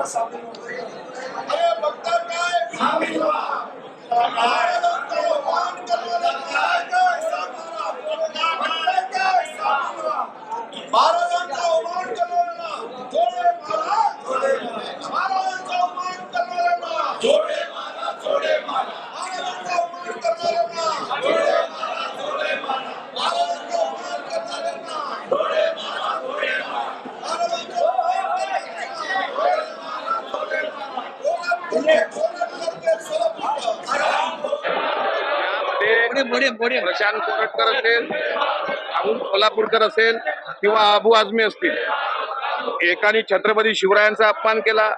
Gracias. पुढे प्रशांत कोरटकर असेल अबू कोल्हापूरकर असेल किंवा अबू आझमी असतील. एकाने छत्रपती शिवरायांचा अपमान केला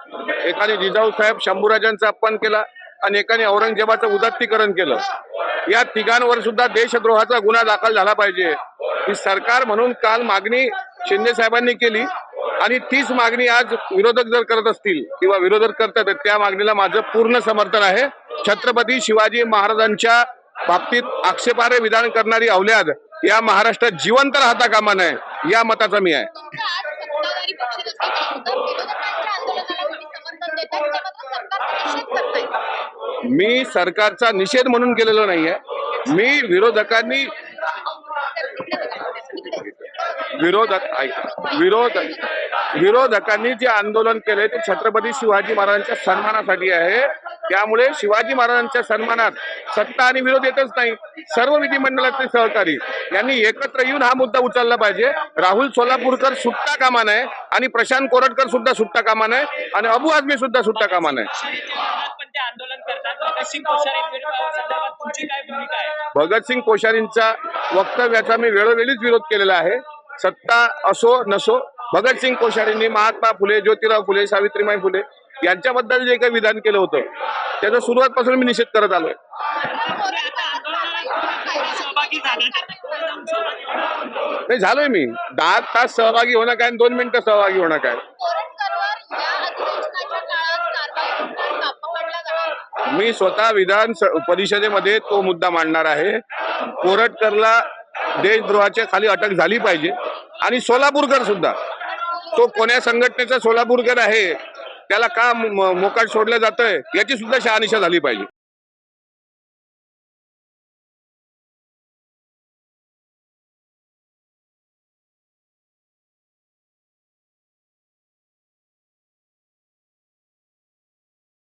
एकाने जिजाऊ साहेब शंभूराजांचा अपमान केला आणि एकाने औरंगजेबाचं उदात्तीकरण केलं. या तिघांवर सुद्धा देशद्रोहाचा गुन्हा दाखल झाला पाहिजे. ही सरकार म्हणून काल मागणी शिंदे साहेबांनी केली आणि तीच मागणी आज विरोधक जर करत असतील किंवा विरोधक करतात त्या मागणीला माझं पूर्ण समर्थन आहे. छत्रपती शिवाजी महाराजांच्या बाबतीत आक्षेपार्ह विधान करणारी अवल्याद या महाराष्ट्रात जिवंत राहता कामा नये या मताचा मी आहे. मी सरकारचा निषेध म्हणून केलेला नाहीये. मी विरोधकांनी विरोधक ऐका विरोधक विरोधकांनी जे आंदोलन केलंय ते छत्रपती शिवाजी महाराजांच्या सन्मानासाठी आहे. त्यामुळे शिवाजी महाराजांच्या सन्मानात सत्ता आणि विरोध येतच नाही. सर्व विधिमंडळाचे सहकारी यांनी एकत्र येऊन हा मुद्दा उचलला पाहिजे. राहुल सोलापूरकर सुट्टा कामा नये आणि प्रशांत कोरटकर सुद्धा सुट्टा कामा नये आणि अबू आझमी सुद्धा सुट्टा कामा नये. भगतसिंग कोश्यारी आहे भगतसिंग वक्तव्याचा मी वेळोवेळीच विरोध केलेला आहे. सत्ता असो नसो भगतसिंग कोश्यारींनी महात्मा फुले ज्योतिराव फुले सावित्रीबाई फुले यांच्याबद्दल जे काही विधान केलं होतं त्याचा सुरुवातपासून मी निषेध करत आलोय. नाही झालोय मी. दहा तास सहभागी होणं काय दोन मिनिटं सहभागी होणं काय? मी स्वतः विधान परिषदेमध्ये तो मुद्दा मांडणार आहे. कोरटकरला देशद्रोहाच्या खाली अटक झाली पाहिजे. आणि सोलापूरकर सुद्धा. तो कोण्या संघटनेचा सोलापूरकर आहे त्याला का मोकाट सोडलं जातंय? याची सुद्धा शहानिशा झाली पाहिजे.